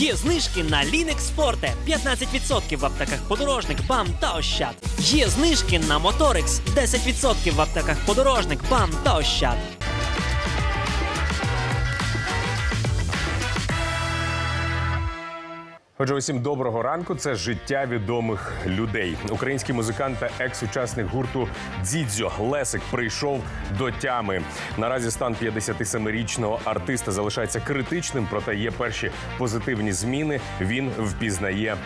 Є знижки на Linux Forte 15% в аптеках подорожник, БАМ та Ощад. Є знижки на Motorix 10% в аптеках подорожник, БАМ та Ощад. Отже, усім доброго ранку. Це життя відомих людей. Український музикант та екс-учасник гурту Дзідзьо Лесик прийшов до тями. Наразі стан 57-річного артиста залишається критичним, проте є перші позитивні зміни. Він впізнає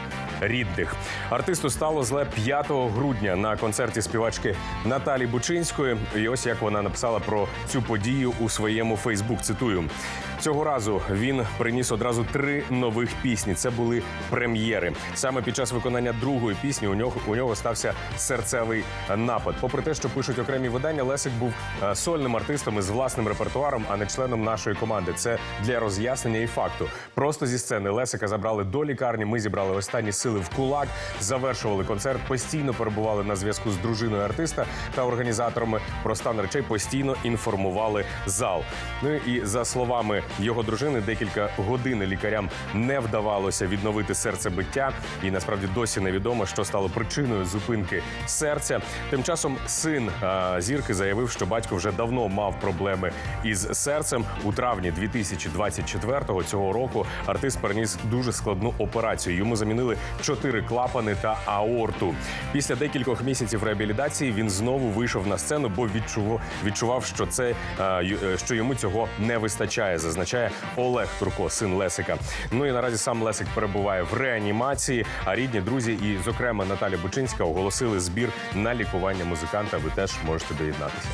рідних. Артисту стало зле 5 грудня на концерті співачки Наталі Бучинської. І ось як вона написала про цю подію у своєму Фейсбук. Цитую. Цього разу він приніс одразу три нових пісні. Це були прем'єри. Саме під час виконання другої пісні у нього у нього стався серцевий напад. Попри те, що пишуть окремі видання, Лесик був е, сольним артистом із власним репертуаром, а не членом нашої команди. Це для роз'яснення і факту. Просто зі сцени Лесика забрали до лікарні. Ми зібрали останні сили в кулак, завершували концерт. Постійно перебували на зв'язку з дружиною артиста та організаторами. Про стан речей постійно інформували зал. Ну і за словами його дружини, декілька годин лікарям не вдавалося відновити серцебиття, і насправді досі невідомо, що стало причиною зупинки серця. Тим часом син а, зірки заявив, що батько вже давно мав проблеми із серцем. У травні 2024 цього року артист переніс дуже складну операцію. Йому замінили чотири клапани та аорту. Після декількох місяців реабілітації він знову вийшов на сцену, бо відчував, відчував, що це ю- е, що йому цього не вистачає, зазначає Олег Турко, син Лесика. Ну і наразі сам Лесик перебуває в реанімації. А рідні друзі, і зокрема Наталя Бучинська, оголосили збір на лікування музиканта. Ви теж можете доєднатися.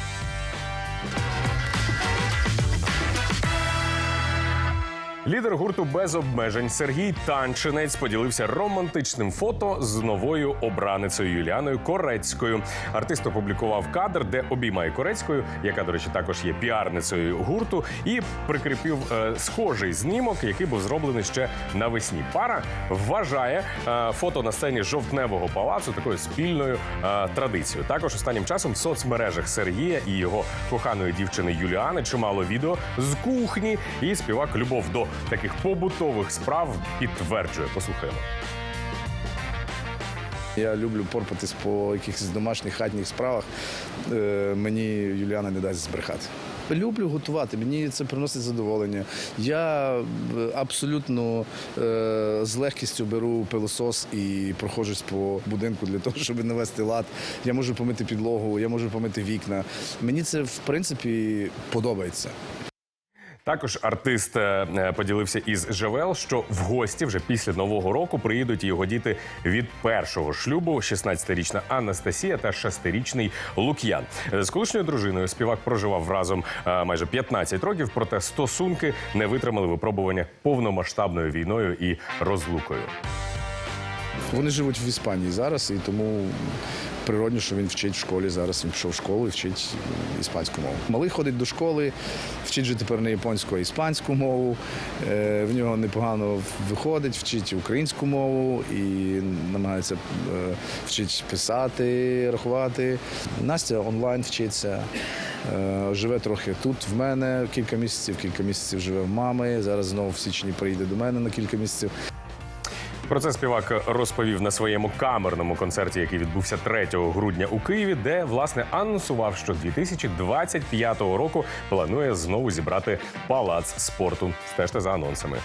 Лідер гурту без обмежень Сергій Танчинець поділився романтичним фото з новою обраницею Юліаною Корецькою. Артист опублікував кадр, де обіймає Корецькою, яка, до речі, також є піарницею гурту, і прикріпив е, схожий знімок, який був зроблений ще навесні. Пара вважає е, фото на сцені жовтневого палацу такою спільною е, традицією. Також останнім часом в соцмережах Сергія і його коханої дівчини Юліани чимало відео з кухні, і співак любов до таких побутових справ підтверджує. Послухаємо. Я люблю порпатись по якихось домашніх хатніх справах. Е, мені Юліана не дасть збрехати. Люблю готувати, мені це приносить задоволення. Я е, абсолютно е, з легкістю беру пилосос і проходжусь по будинку для того, щоб навести лад. Я можу помити підлогу, я можу помити вікна. Мені це в принципі подобається. Також артист е, е, поділився із ЖВЛ, що в гості вже після нового року приїдуть його діти від першого шлюбу: 16-річна Анастасія та 6-річний Лук'ян. З колишньою дружиною співак проживав разом е, майже 15 років, проте стосунки не витримали випробування повномасштабною війною і розлукою. Вони живуть в Іспанії зараз, і тому природно, що він вчить в школі. Зараз він пішов в школу і вчить іспанську мову. Малий ходить до школи, вчить же тепер не японську, а іспанську мову. Е, В нього непогано виходить, вчить українську мову і намагається е, вчить писати, рахувати. Настя онлайн вчиться. Е, Живе трохи тут в мене кілька місяців, кілька місяців живе в мами. Зараз знову в січні приїде до мене на кілька місяців. Про це співак розповів на своєму камерному концерті, який відбувся 3 грудня у Києві, де власне анонсував, що 2025 року планує знову зібрати палац спорту. Стежте за анонсами.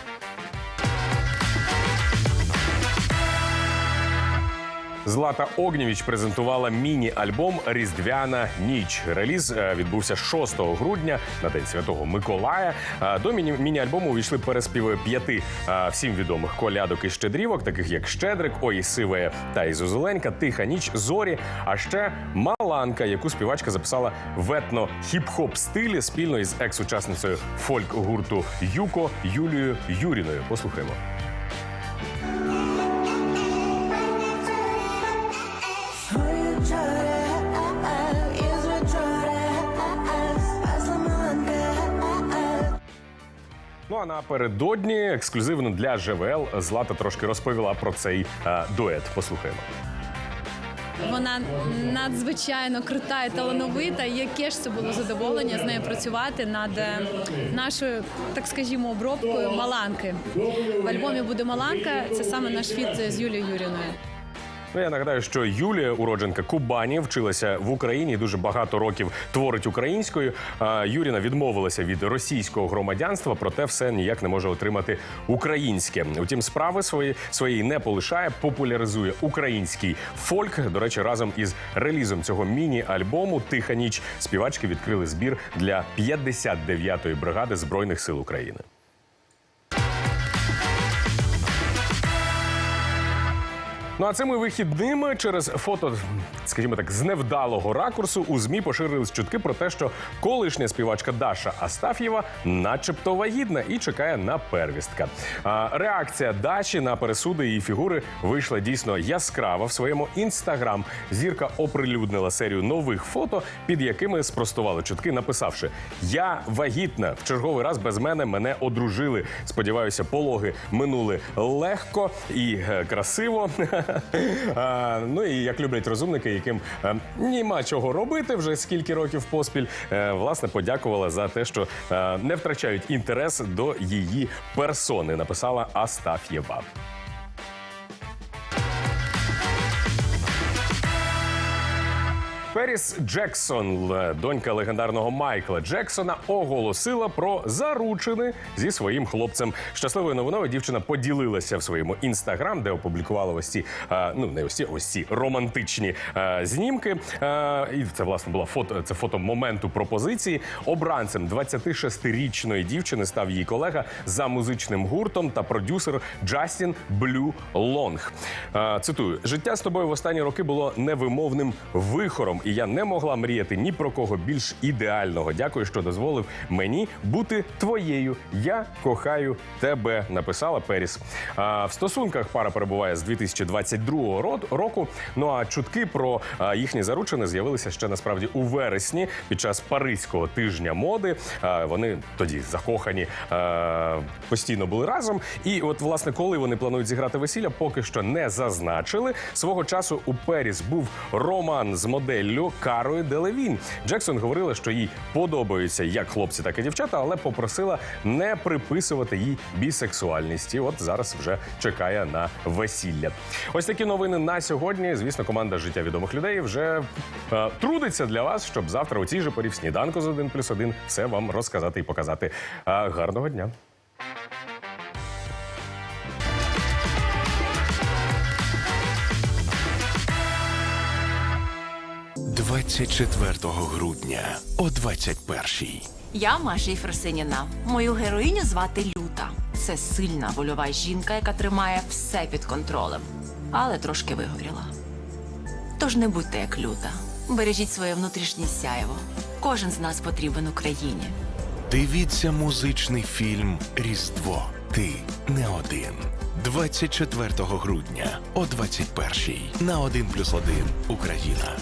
Злата Огнєвіч презентувала міні-альбом Різдвяна ніч. Реліз е, відбувся 6 грудня на день святого Миколая. Е, До міні- міні-альбому увійшли переспіви п'яти е, всім відомих колядок і щедрівок, таких як Щедрик, Ой, Сиве та Ізозеленька, Тиха ніч, Зорі. А ще Маланка, яку співачка записала в етно-хіп-хоп стилі спільно із екс-учасницею фольк-гурту Юко Юлією Юріною. Послухаємо. Ну а напередодні ексклюзивно для ЖВЛ Злата трошки розповіла про цей е, дует. Послухаємо. Вона надзвичайно крута і талановита. Яке ж це було задоволення з нею працювати над е, нашою, так скажімо, обробкою Маланки. В альбомі буде Маланка. Це саме наш фіт з Юлією Юріною. Ну, я нагадаю, що Юлія, уродженка Кубані, вчилася в Україні дуже багато років творить українською. Юріна відмовилася від російського громадянства, проте все ніяк не може отримати українське. Утім, справи свої своєї не полишає, популяризує український фольк. До речі, разом із релізом цього міні-альбому Тиха ніч співачки відкрили збір для 59-ї бригади збройних сил України. Ну а цими вихідними через фото, скажімо так, з невдалого ракурсу у змі поширились чутки про те, що колишня співачка Даша Астаф'єва, начебто вагітна, і чекає на первістка. А, реакція Даші на пересуди її фігури вийшла дійсно яскрава. В своєму інстаграм зірка оприлюднила серію нових фото, під якими спростували чутки, написавши: Я вагітна. В черговий раз без мене мене одружили. Сподіваюся, пологи минули легко і е, красиво. Ну і як люблять розумники, яким е, нема чого робити вже скільки років поспіль. е, власне, подякувала за те, що е, не втрачають інтерес до її персони. Написала Астаф'єва. Періс Джексон, донька легендарного Майкла Джексона, оголосила про заручини зі своїм хлопцем. Щасливою новиною дівчина поділилася в своєму інстаграм, де опублікувала ось ці, е, ну не ці, ось ці романтичні е, знімки. Е, і це власне була фото. Це фото моменту пропозиції. Обранцем 26-річної дівчини став її колега за музичним гуртом та продюсер Джастін Блю Лонг. Е, цитую: життя з тобою в останні роки було невимовним вихором, і я не могла мріяти ні про кого більш ідеального. Дякую, що дозволив мені бути твоєю. Я кохаю тебе. Написала Періс. А, в стосунках пара перебуває з 2022 ро- року. Ну а чутки про а, їхні заручини з'явилися ще насправді у вересні під час паризького тижня моди. А, вони тоді закохані а, постійно були разом. І от, власне, коли вони планують зіграти весілля, поки що не зазначили. Свого часу у Періс був роман з моделлю Карою Делевін. Джексон говорила, що їй подобаються як хлопці, так і дівчата, але попросила не приписувати їй бісексуальність. І от зараз вже чекає на весілля. Ось такі новини на сьогодні. Звісно, команда життя відомих людей вже е, трудиться для вас, щоб завтра у цій же порі в сніданку з 1 плюс 1 все вам розказати і показати. Е, гарного дня! – 24 грудня о 21-й. Я Маша Єфросиніна. Мою героїню звати Люта. Це сильна вольова жінка, яка тримає все під контролем, але трошки вигоріла. Тож не будьте як люта. Бережіть своє внутрішнє сяєво. Кожен з нас потрібен Україні. Дивіться музичний фільм Різдво. Ти не один. 24 грудня о 21-й на 1+,1 Україна.